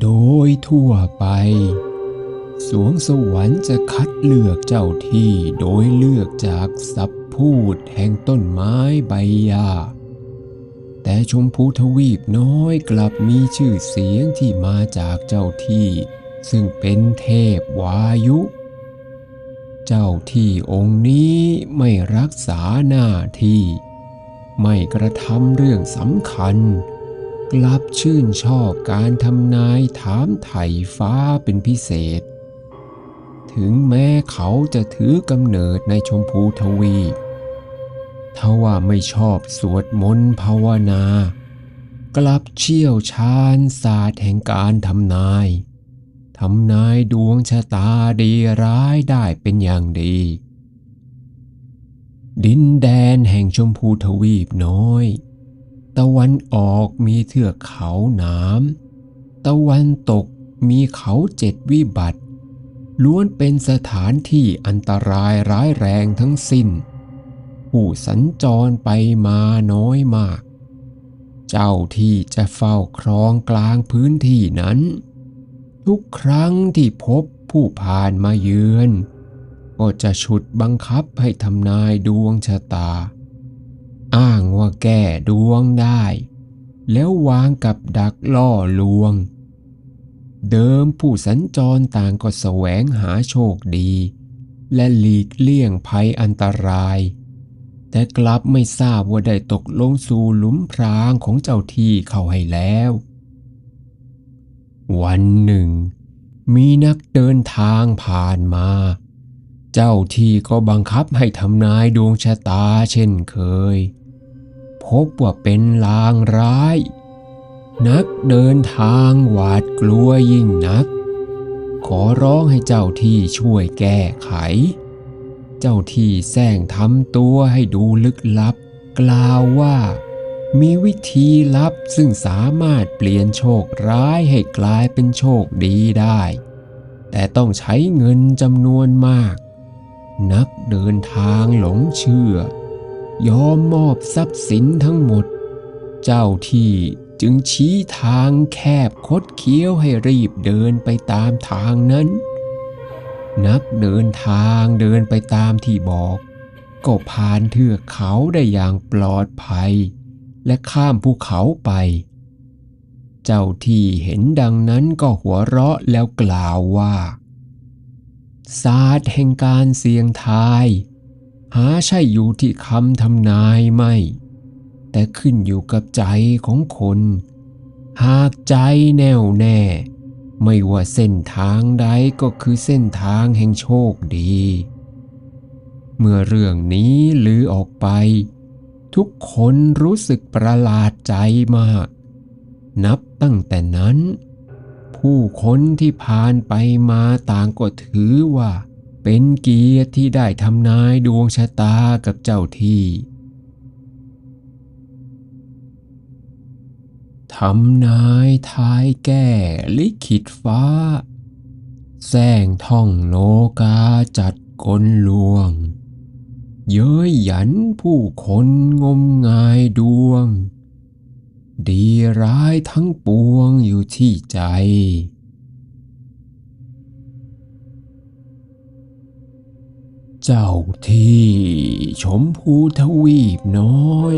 โดยทั่วไป สวงสวรรค์จะคัดเลือกเจ้าที่โดยเลือกจากสัพพูดแห่งต้นไม้ใบหญ้าแต่ชมพูทวีปน้อยกลับมีชื่อเสียงที่มาจากเจ้าที่ ซึ่งเป็นเทพวายุ เจ้าที่องค์นี้ไม่รักษาหน้าที่ ไม่กระทำเรื่องสำคัญ กลับชื่นชอบการทำนายถามไถ่ฟ้าเป็นพิเศษ ถึงแม้เขาจะถือกำเนิดในชมพูทวีปทว่าไม่ชอบสวดมนต์ภาวนา กลับเชี่ยวชาญศาสตร์แห่งการทำนายทำนายดวงชะตาดีร้ายได้เป็นอย่างดี ดินแดนแห่งชมพูทวีปน้อย ตะวันออกมีเทือกเขาหนามตะวันตกมีเขาเจ็ดวิบัติ ล้วนเป็นสถานที่อันตรายร้ายแรงทั้งสิ้น ผู้สัญจรไปมาน้อยมาก เจ้าที่จะเฝ้าครองกลางพื้นที่นั้น ทุกครั้งที่พบผู้ผ่านมาเยือน ก็จะฉุดบังคับให้ทำนายดวงชะตา อ้างว่าแก้ดวงได้ แล้ววางกับดักล่อลวง เดิมผู้สัญจรต่างก็แสวงหาโชคดี และหลีกเลี่ยงภัยอันตราย แต่กลับไม่ทราบว่าได้ตกลงสู่หลุมพรางของเจ้าที่เข้าให้แล้ว วันหนึ่ง มีนักเดินทางผ่านมาเจ้าที่ก็บังคับให้ทำนายดวงชะตาเช่นเคย พบว่าเป็นลางร้าย นักเดินทางหวาดกลัวยิ่งนัก ขอร้องให้เจ้าที่ช่วยแก้ไข เจ้าที่แซงทำตัวให้ดูลึกลับ กล่าวว่า มีวิธีลับซึ่งสามารถเปลี่ยนโชคร้ายให้กลายเป็นโชคดีได้ แต่ต้องใช้เงินจำนวนมาก นักเดินทางหลงเชื่อ ยอมมอบทรัพย์สินทั้งหมด เจ้าที่จึงชี้ทางแคบคดเคี้ยวให้รีบเดินไปตามทางนั้น นักเดินทางเดินไปตามที่บอก ก็ผ่านเทือกเขาได้อย่างปลอดภัย และข้ามภูเขาไป เจ้าที่เห็นดังนั้นก็หัวเราะแล้วกล่าวว่า ศาสตร์แห่งการเสี่ยงทาย หาใช่อยู่ที่คำทำนายไม่ แต่ขึ้นอยู่กับใจของคน หากใจแน่วแน่ ไม่ว่าเส้นทางใดก็คือเส้นทางแห่งโชคดี เมื่อเรื่องนี้ลือออกไป ทุกคนรู้สึกประหลาดใจมาก นับตั้งแต่นั้น ผู้คนที่ผ่านไปมาต่างก็ถือว่า เป็นเกียรติที่ได้ทำนายดวงชะตากับเจ้าที่ทำนายทายแก้ลิขิตฟ้า แซงท่องโลกาจัดกลลวง เย้ยหยันผู้คนงมงายดวง ดีร้ายทั้งปวงอยู่ที่ใจ เจ้าที่ชมพูทวีปน้อย